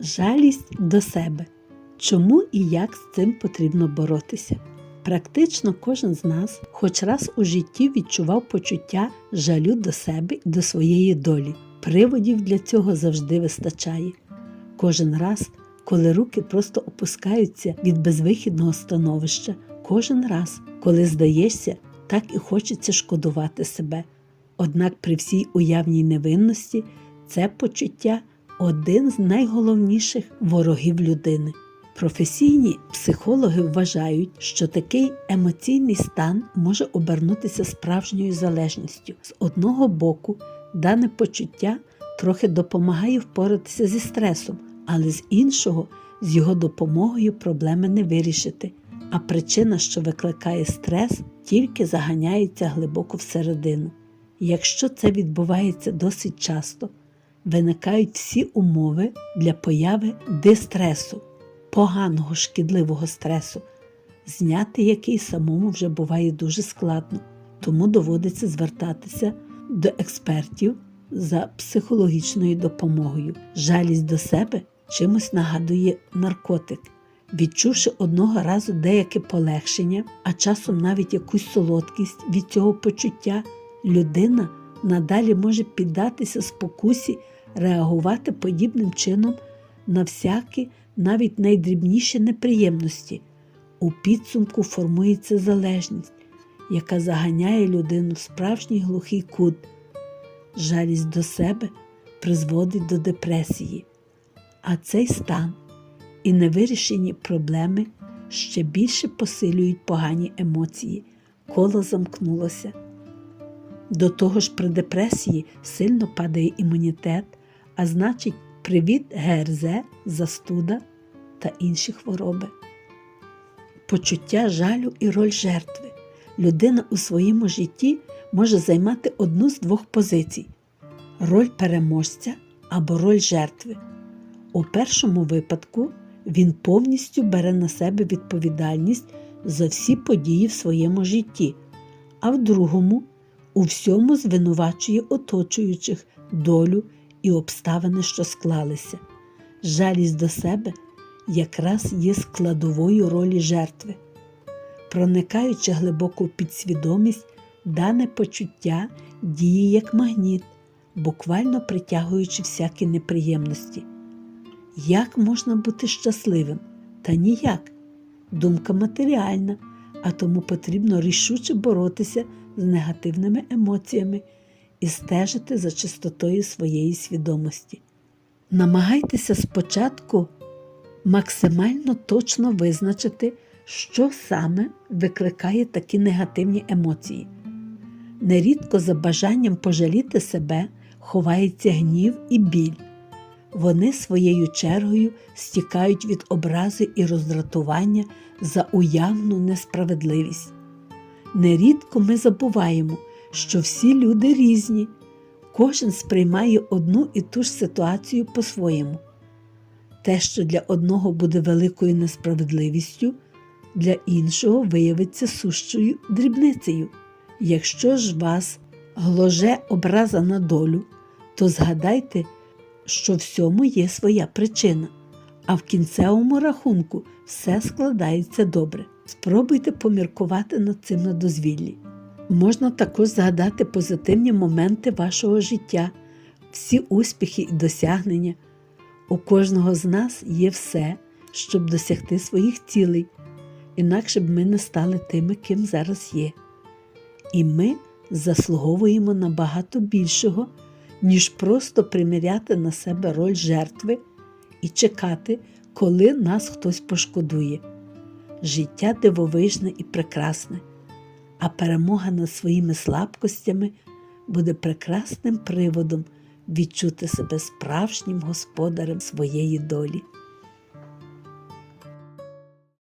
Жалість до себе. Чому і як з цим потрібно боротися? Практично кожен з нас хоч раз у житті відчував почуття жалю до себе і до своєї долі. Приводів для цього завжди вистачає. Кожен раз, коли руки просто опускаються від безвихідного становища, кожен раз, коли здаєшся, так і хочеться шкодувати себе. Однак при всій уявній невинності це почуття один з найголовніших ворогів людини. Професійні психологи вважають, що такий емоційний стан може обернутися справжньою залежністю. З одного боку, дане почуття трохи допомагає впоратися зі стресом, але з іншого, з його допомогою проблеми не вирішити. А причина, що викликає стрес, тільки заганяється глибоко всередину. Якщо це відбувається досить часто, виникають всі умови для появи дистресу, поганого шкідливого стресу, зняти який самому вже буває дуже складно, тому доводиться звертатися до експертів за психологічною допомогою. Жалість до себе чимось нагадує наркотик. Відчувши одного разу деяке полегшення, а часом навіть якусь солодкість від цього почуття, людина надалі може піддатися спокусі реагувати подібним чином на всякі, навіть найдрібніші неприємності. У підсумку формується залежність, яка заганяє людину в справжній глухий кут. Жалість до себе призводить до депресії, а цей стан і невирішені проблеми ще більше посилюють погані емоції, коло замкнулося. До того ж, при депресії сильно падає імунітет, а значить, привід ГРЗ, застуда та інші хвороби. Почуття жалю і роль жертви. Людина у своєму житті може займати одну з двох позицій: роль переможця або роль жертви. У першому випадку він повністю бере на себе відповідальність за всі події в своєму житті, а в другому у всьому звинувачує оточуючих долю і обставини, що склалися. Жалість до себе якраз є складовою ролі жертви. Проникаючи глибоко в підсвідомість, дане почуття діє як магніт, буквально притягуючи всякі неприємності. Як можна бути щасливим? Та ніяк. Думка матеріальна, а тому потрібно рішуче боротися з негативними емоціями і стежити за чистотою своєї свідомості. Намагайтеся спочатку максимально точно визначити, що саме викликає такі негативні емоції. Нерідко за бажанням пожаліти себе ховається гнів і біль. Вони своєю чергою стікають від образи і роздратування за уявну несправедливість. Нерідко ми забуваємо, що всі люди різні, кожен сприймає одну і ту ж ситуацію по-своєму. Те, що для одного буде великою несправедливістю, для іншого виявиться сущою дрібницею. Якщо ж вас гложе образа на долю, то згадайте, що всьому є своя причина, а в кінцевому рахунку все складається добре. Спробуйте поміркувати над цим на дозвіллі. Можна також згадати позитивні моменти вашого життя, всі успіхи і досягнення. У кожного з нас є все, щоб досягти своїх цілей, інакше б ми не стали тими, ким зараз є. І ми заслуговуємо на багато більшого, ніж просто приміряти на себе роль жертви і чекати, коли нас хтось пошкодує. Життя дивовижне і прекрасне, а перемога над своїми слабкостями буде прекрасним приводом відчути себе справжнім господарем своєї долі.